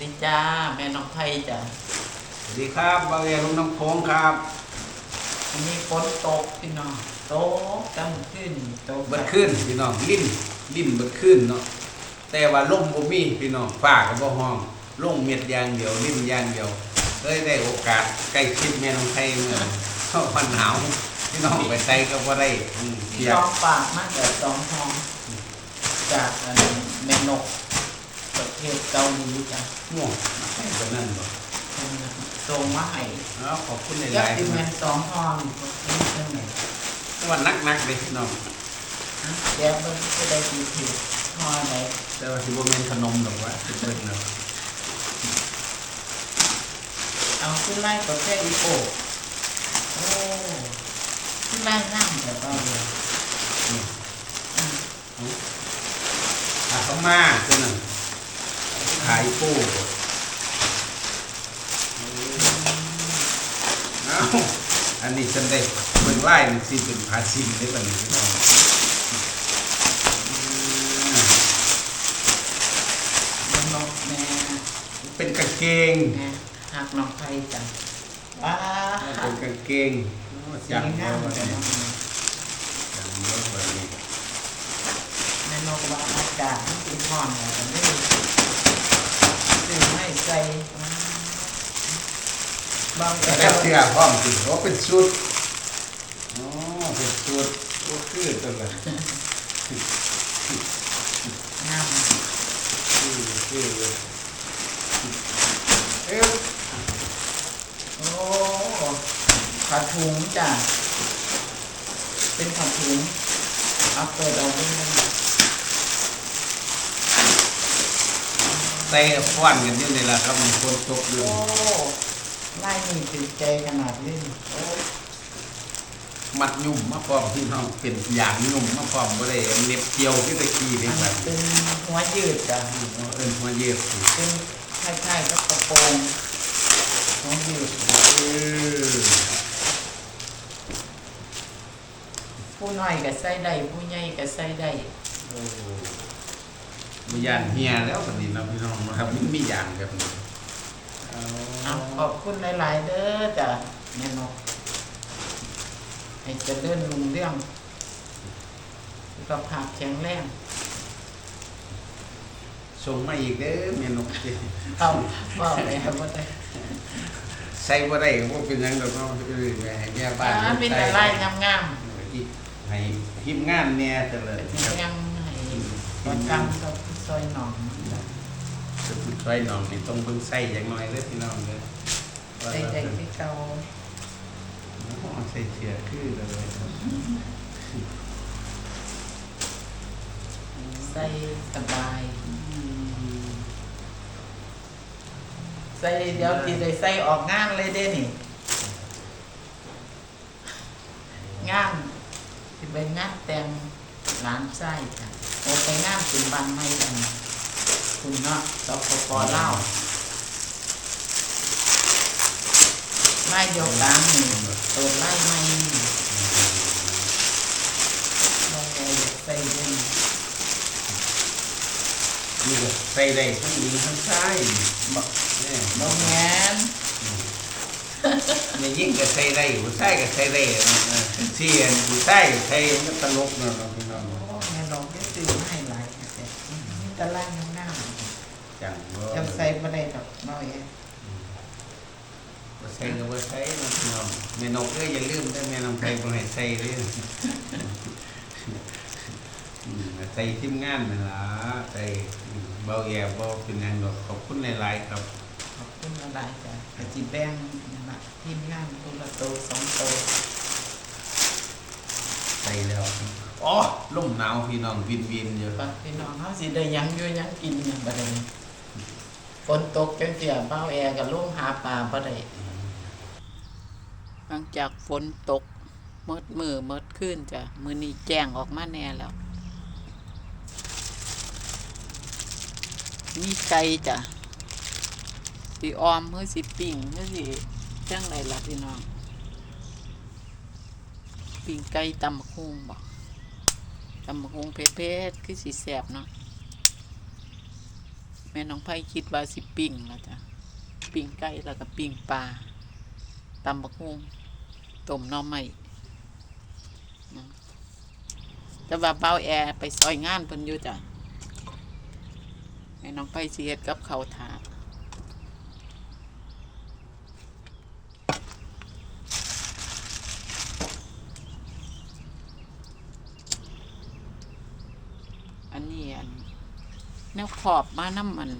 ดีจ้า แม่น้องไทยจ้ะสวัสดีครับบางเอลุงน้ำโขงครับวันนี้ฝนตกพี่น้องตกกำขึ้นตกเบิดขึ้นพี่น้องลิ้นลิ้นเบิดขึ้นเนาะแต่ว่าลมบ่มีพี่น้องฟ้าก็บ่ห้องลงเม็ดอย่างเดียวลิ้นอย่างเดียวเลยได้โอกาสใกล้ชิดแม่น้องไทยเมื่อเข้าพันหนาวพี่น้องไปใส่ก็บ่ได้อืมพี่เปียกน้องปากมากแต่สองทองจากอันแม่นก ประเทศเกาหลีจ้ะง่วงให้ปานนั้นบ่ส่งมาให้เอาขอบคุณหยักลายษ์ที่ๆแม่นะสองทองนี่เท่าไหร่ว่านักๆเลยพี่น้องฮะเดี๋ยวมันจะได้ดีทีทอไหนแต่ว่าสิบ่แม่นขนมดอกว่าสิเพิ่นเนาะเอาขึ้นไล่ประเทศอีโปโอ้ขึ้นไล่นั่งแต่ก็เลยนี่อืมอาเขามาตัวนั้น ขายปูเอ้าอันนี้ฉันได้เบิ่งไล่นี่สิเป็นภาษินได้ป่ะนี่พี่น้องอืมแม่นกแม่เป็นกางเกงแม่หักน้องไทยจ้ะว้าเป็นกางเกงสีจังงามวันแต่นี้น้องจังเยอะวันนี้แม่นกว่าอากาศมันเป็นห่อนอะไรกันไม่รู้ งให้ใจบางแต่แต่เสื้อพร้อมสิโอ้เป็นชุดอ๋อเป็นชุดโอ้คือตัวละงามคือคือเอ๊ะโอ้ผัดถุงจ้ะเป็นผัดถุงเอาเปิดเอาด้วยนะใส่ฟ้อนกันอยู่นี่แหละครับมันคนตกอยู่โอ้ไล่นี่ติดใจขนาดนี้โอ้มัดยุ่มมาพร้อมพี่น้องเป็นอย่างยุ่มมาพร้อมบ่ได้เน็บเกี่ยวคือตะกี้นี่อันแบนี้บเป็นหัวยืดจ้ะเอิ้นหัวเย็บสิเป็นคล้ายๆกับกระโปรงหัวยืดเออผู้น้อยก็ใส่ได้ผู้ใหญ่ก็ใส่ได้ โอ้บ่ย่านเฮียแล้วบัดนี้เนาะพี่น้องนะครับมันมีอย่างแบบนี้เอาเอาขอบคุณหลาย ๆ เด้อจ้ะแม่นกให้เจะเดินลุงเรื่องสุขภาพแข็งแรงส่งมาอีกเด้อแม่นกสิเอาว่าไปครับว่าได้ใส่บ่ได้ก็บ่เป็นหยังดอกเนาะเออให้แม่บ้านอ่าเป็นอะไรงามอีกให้ทีมงานแหน่เจะเลยๆเป็นยังให้ตอนกำกับ ซอยหนองจะพูดช่วยนองนี่ต้องเบิ่งใส่อย่างน้อยเด้อพี่น้องเด้อว่าใส่เราใจที่เก่าอ๋อใส่เสื้อคือเลยครับใส่สบาย ใส่เดี๋ยวทีได้ใส่ออกงานเลยเด้นี่งานที่ไปงานแต่งร้านไส้จ้ะ โอไปงานเป็นบันไม่กันคุณเนาะสปปเล่าวไล่ยกล้างนี่เปิดไล่ไม่เราแกอยากใส่เด้วยนี่ก็ใส่ได้ทั้งหญิงทั้งชายบอกเนี่ยบ่แมนในยิ่งก็ใส่ได้ผู้ชายก็ใส่ได้นะเออเสียนผู้ชายก็ใส่มันตลกเนาะ ตะล่างหน้าจังบ่จำใส่บ่ได้ดอกน้อยเองบ่ใส่ก็บ่ใส่เนาะพี่น้องแม่นกเอ้ยอย่าลืมเด้อแม่น้องไทยบ่ให้ใส่เด้ออืมใส่ทีมงานนั่นล่ะใส่อืมเบาแย่บ่เป็นหยังดอกขอบคุณหลายๆครับ ขอบคุณหลายจ้ะกะจิแบ่งนั่นล่ะทีมงานคนละโตสองโต ใส่แล้ว อ๋อลมหนาวพี่น้องวินวินอยู่ฝากพี่น้องเฮาสิได้หยังอยู่หยังกินหยังบ่ได้ฝนตกจังเสียเบ้าแอร์ก็ลงหาปลาบ่ได้หลังจากฝนตกมดมือมดขึ้นจ้ะมือนี้แจ้งออกมาแน่แล้ว มีไก่จ้ะสีออมเมื่อสิปิ่งเมื่อสิจังไรล่ะพี่น้อง ปิ่งไก่ตำบักฮุงบอก ตำบักฮงเผ็ดๆคือสีแสบเนาะแม่น้องไผ่คิดว่าสิปิ้งแล้วจ้ะปิ้งไก่แล้วก็ปิ้งปลาตำบักฮงต้มน่อไม้นะแต่ว่าเบาแอร์ไปซอยงานเพิ่นอยู่จ้ะแม่น้องไผ่สิเฮ็ดกับเขาถาด อันนี้อันแนวขอบมาน้ำมัน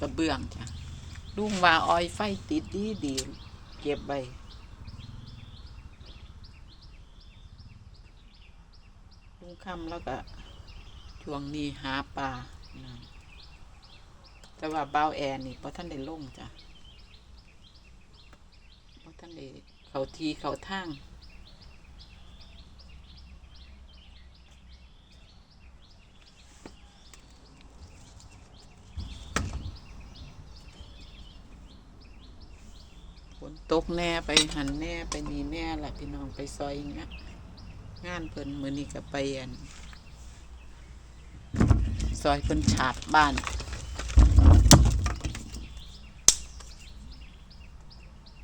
กระเบื้องจ้ะลุงว่าออยไฟติดดีดีเก็บไว้ลุงคำแล้วก็ช่วงนี้หาปลาแต่ว่าเบาแอร์นี่เพราะท่านได้ลงจ้ะเพราะท่านได้เขาทีเขาทาง ตกแน่ไปหันแน่ไปนี่แน่ละพี่น้องไปซอยอย่างเงี้ยงานเพิ่นมือนี้ก็ไปอันซอยเพิ่นฉาบบ้าน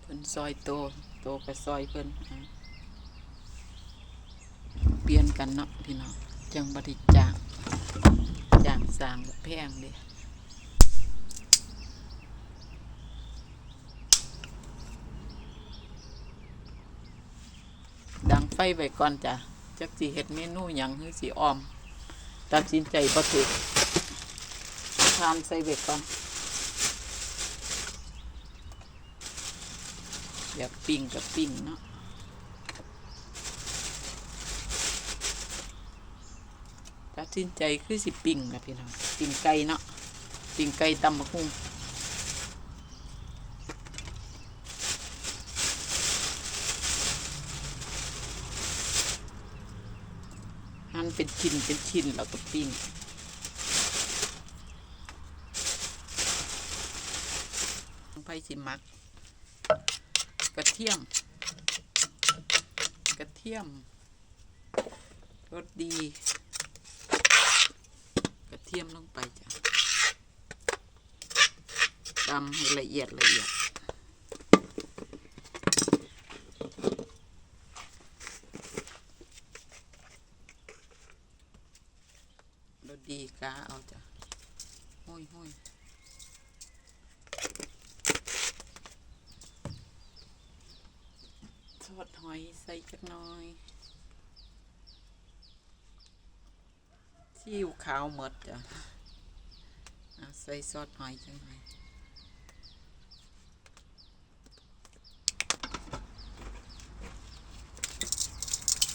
เพิ่นซอยโตโตกับซอยเพิ่นเปลี่ยนกันเนาะพี่น้องจังบริจาคจางสางกับแพงเดิดัง ไฟไว้ก่อนจ้ะจักสิเฮ็ดเมนูหยังหรือสิออม ตัดสินใจบ่ถูกทานใส่ไว้ก่อนอยากปิ้งกับปิ้งเนาะตัดสินใจคือสิปิ้งนะพี่น้องปิ้งไก่เนาะปิ้งไก่ตำบักหุ่ง เป็นชิ้นเป็นชิ้นแล้วก็ปิ้งลงไปสิมัก กระเทียม กระเทียมรสดี กระเทียมลงไปจ้ะตำให้ละเอียดละเอียด รสดีกาเอาจ้ะห้อยห้อยท อดหอยใส่จักหน้อยซีอิ๊วขาวหมดจ้ะอะใส่ซอสหอยจังหน่อย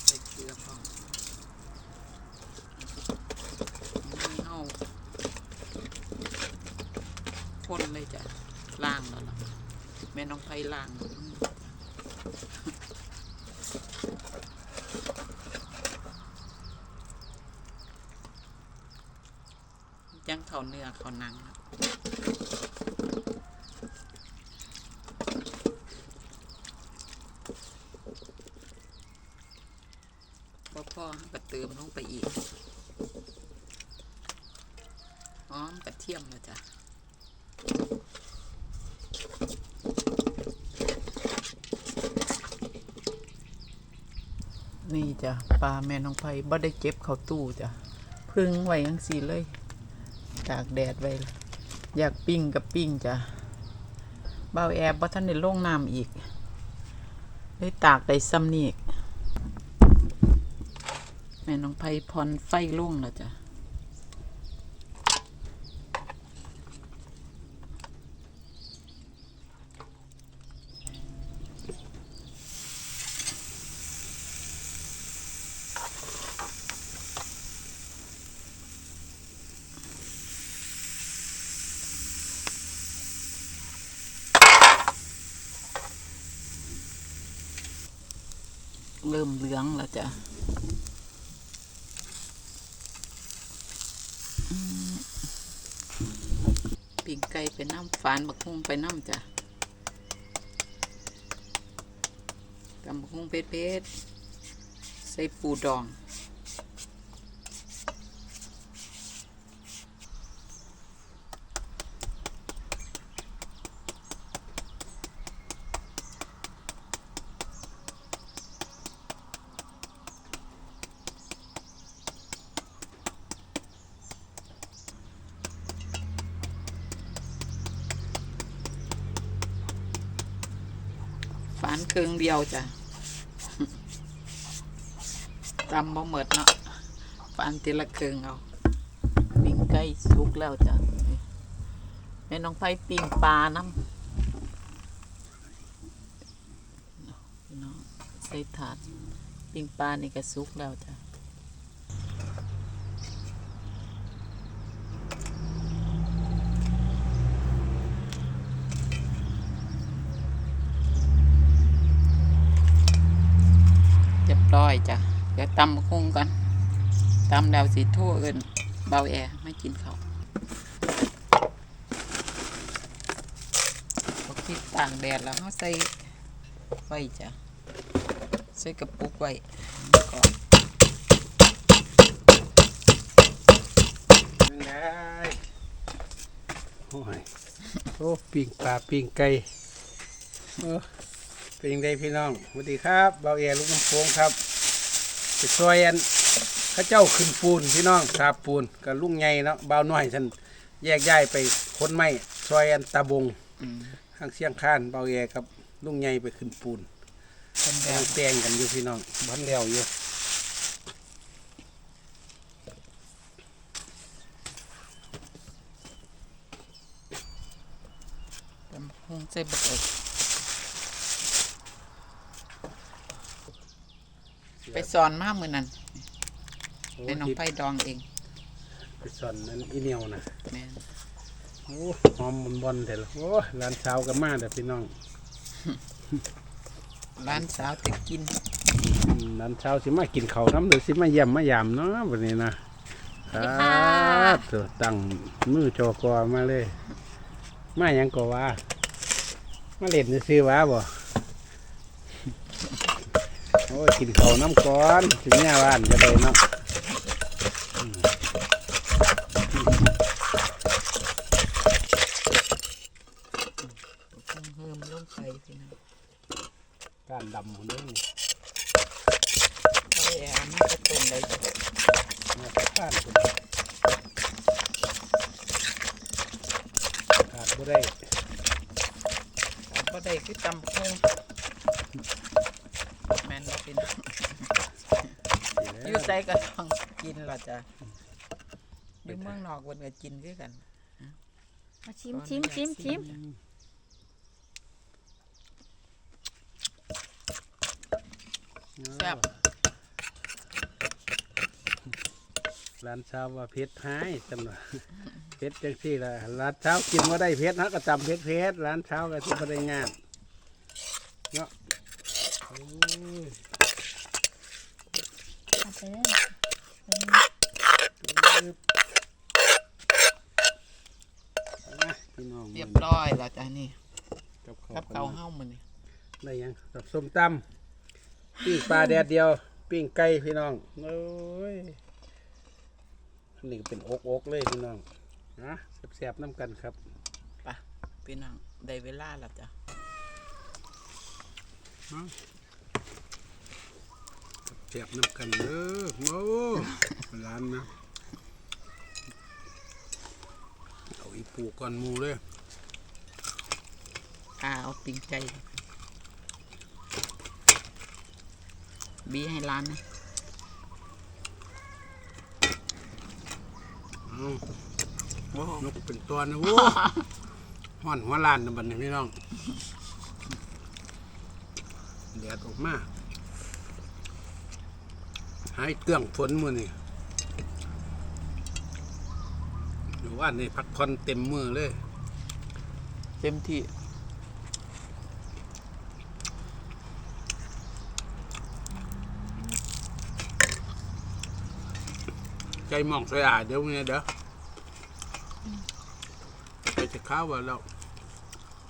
ใส่เกลือพอนี่เอาคนเลยจ้ะล่างแล้วล่ะแม่น้องไผ่ล่าง แล้วจังเขาเนื้อเขาหนังครับพอพ่อๆก็เติมลงไปอีกหอมกระเทียมนะจ๊ะนี่จ้ะปลาแม่น้องไผ่บ่ได้เก็บเข้าตู้จ้ะพึ่งไว้ยังสีเลย ตากแดดไว้ล่ะอยากปิ้งกับปิ้งจ้ะเบาแอบบ่ท่านได้ลงน้ำอีกได้ตากได้ซ้ำนี่อีกแม่น้องไพ่พรไฟลงแล้วจ้ะ เริ่มเหลืองแล้วจ้ะปิ่งไก่ไปน้ำฝานบักฮุ่งไปน้ำจ้ะตำบักฮุ่งเพชรใส่ปูดอง นเครื่องเดียวจ้ะตำบ่หมดเนาะฟานทีละเครื่องเอาปิ้งไก่สุกแล้วจ้ะแม่น้องไฟปิ้งปลาน้ำพี่น้องใส่ถาดปิ้งปลานี่ก็สุกแล้วจ้ะ เร้อยจ้ะเดี๋ยวตำคงก่อนตำแล้วสีทั่วเอินเบาแอไม่กินเขาพอคิดต่างแดดแล้วเขาใส่ไว้จ้ะใส่กระปุกไว้ก่อนยังไงโอ้ยโอ้ปิ้งปลาปิ้งไก่เออป็นยังไงพี่น้องสวัสดีครับเบาแอลูกน้ำโพงครับ ไปซอยอันข้าเจ้าขึ้นปูนพี่น้องทาปูนกับลุงใหญ่เนาะเบาหน่อยฉันแยกย้ายไปคนไม้ซอยอันตะบงข้างเชียงข้านเบาแอกับลุงใหญ่ไปขึ้นปูนแบกำลับงแตงกันอยู่พี่น้องบ้านแล้วอยู่ตำคุ้งใส่บักเอก ไปสอนมามือนั้นโอ้เป็นน้องที่ไผ่ดองเองไปสอนนั้นอีเหนียวนะแม่นโอ้หอมมันบอลแต่ละโอ้ร้านเช้ากันมาเด้อพี่น้องร้านสาวจะกินอืมร้านเช้าสิมากินข้าวน้ำหรือสิมาเยี่ยมมายามเนาะวันนี้นะคสวัสดีรัค่ะบเถอะตั้งมือจอกอมาเลย มาหยังก็ว่า มาเล่นซื้อๆวะบ่โอ้ยกินข้าวน้ำก่อนถึงเนี่บ้านก็ได้เนาะต้องเพิ่มลงไปพี่น้องก้านดำหมดเลยนี่ไผ่แอร์มันจะต้มได้จ้ะเนี่ยก้านตัวขาดบ่ได้แต่บ่ได้คือตำคุ้งแม่นบ่พี่น้องอยู่ใส่ ก็ต้องกินล่ะจ้ะอยู่เมืองนอกเพิ่นก็กินคือกันมาชิมชิมชิมชิมแซ่บร้านเช้าว่าเพชรหายจำหน่อยเพชรจังสี่ละร้านเช้ากินว่าได้เพชรนะก็จำเพชรเพชรร้านเช้าก็ที่บ่ได้งานเนาะ โอ้ยเอาไปเลยปึ๊บมาพี่น้องเรียบร้อยแล้วจ้ะนี่กับข้าวกับเกาเฮ้ามื้อนี้ได้ยังกับส้มตำปิ้งปลาแดดเดียว ปิ้งไก่พี่น้องโอ้ยอันนี้ก็เป็นอกอกๆเลยพี่น้องนะแซ่บๆน้ำกันครับไปพี่น้องได้เวลาแล้วจ้ะแซ่บน้ำกันเด้อโอ้ร้านนะเอาอีปูก่อนหมูเลยอาเอาปิ้งไก่บีให้ร้านนะเอาโอ้นกเป็นตัวนะโว้ห่อนหัวลานนะบัดนี้พี่น้องแดดออกมา หายเตื้องฝนมือนี่อยู่ว่านี่พักผ่อนเต็มมือเลย เต็มที่ใจหมองสวยอะเดี๋ยวเนี่ยเดี๋ยวไปจะข้าวว่าแล้ว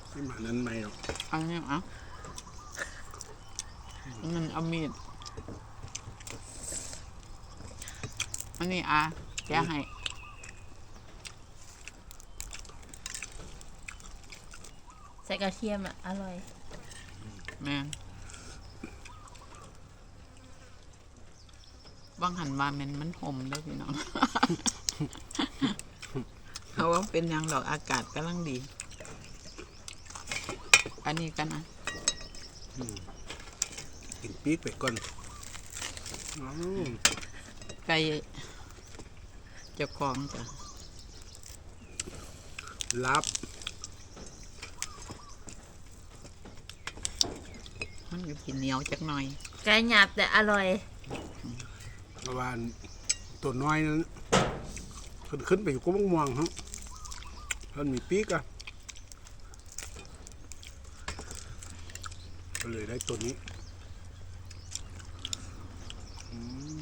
ไม่มานั้นไม่หรอกเอาเนี่ยเอาอันนั้นเอามีด อันนี้อาแกะให้ใส่กระเทียมอะ อร่อย แม่นบางหันมาแมันมันห่มเด้อพี่น้องเพราะว่าเป็นหยังดอกอากาศกำลังดี อันนี้กันนะกินปีกไปก่อนอ้าว ไก่เจ้าของจ้ะลับ มันก็กินเหนียวจักหน่อย ไก่หยาบแต่อร่อย ประมาณตัวน้อยนั้นขึ้นขึ้นไปอยู่ก็ม่วงๆฮะมันมีปีกอะก็เลยได้ตัวนี้อืมอืม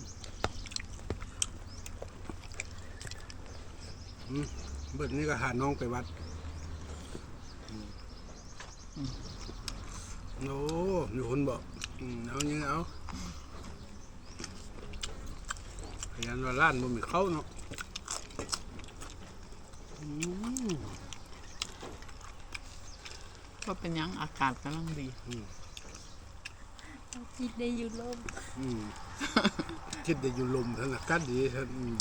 เบิดนี้ก็หาน้องไปวัดอืมโอ้มีคนบอกอืมเอายังไงเอาพยานว่าร้านบ่มีเข้าเนาะอืมก็เป็นหยังอากาศกำลังดีคิดได้อยู่ลมอืมคิดได้อยู่ลมท่านอากาศดีท่านอืม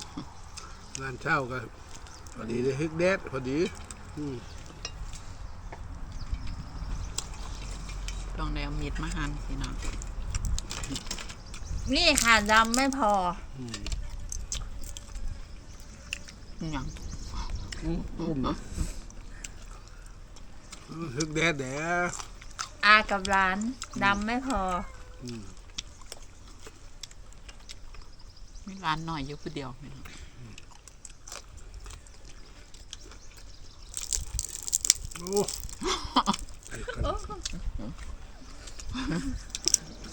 งานเช้าก็ พอดีได้ฮึกแดดพอดีอืมต้องได้เอามีดมาหั่นพี่น้องนี่ค่ะดำไม่พออืมอิหยังอืมอืมฮึกแดดแดดอากับร้านดำไม่พออืมมีร้านหน่อยอยู่ผู้เดียวพี่น้องโอ้ไอ้กั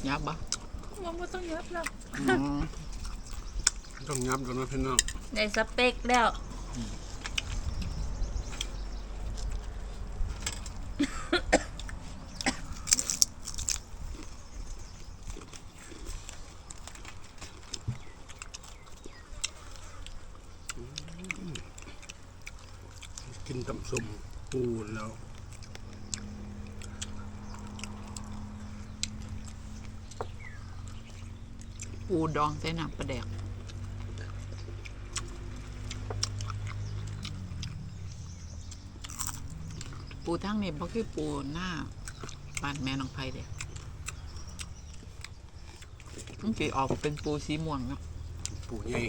ยับบ่มันไม่ต้องเยอะหรอกอืมต้องยับกันนะพี่น้องในสเปคแล้วกินตำส้ม ปูแล้ว ปูดองใส่น้ำปลาแดกปูทั้งนี้บ่คือปูหน้าบ้านแม่น้องไผเด้มันสิออกเป็นปูสีม่วงเนาะ ปูใหญ่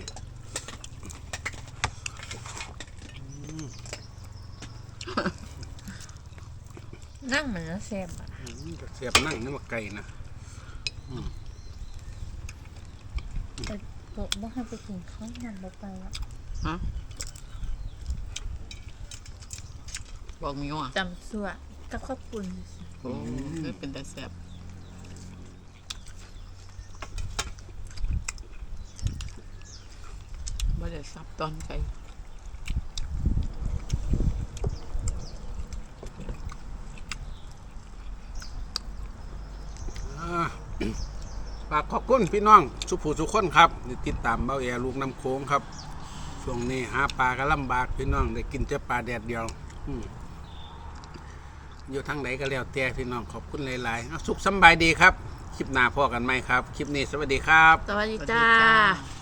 นั่งเหมือนจะเซมอะอืมก็เสียบนั่งนี่มาไก่นะแต่ผมไม่ให้ไปกินข้าวมันไปไปแล้วฮะบอกมีว่าจำสัวกับข้าวปุ่นโอ้เคยเป็นแต่แซ่บบ่ได้ซับตอนไก่ ฝากขอบคุณพี่น้องสุภูสุขคนครับที่ติดตามเบ้าแอลูกน้ำโค้งครับช่วงนี้หาปลาก็ลำบากพี่น้องได้กินแต่ปลาแดดเดียวอืมอยู่ทางไหนก็แล้วแต่พี่น้องขอบคุณหลายๆเอาสุขสำบายดีครับ คลิปหน้าพอกันไหมครับ คลิปนี้สวัสดีครับ สวัสดีสวัสดีจ้าจ้า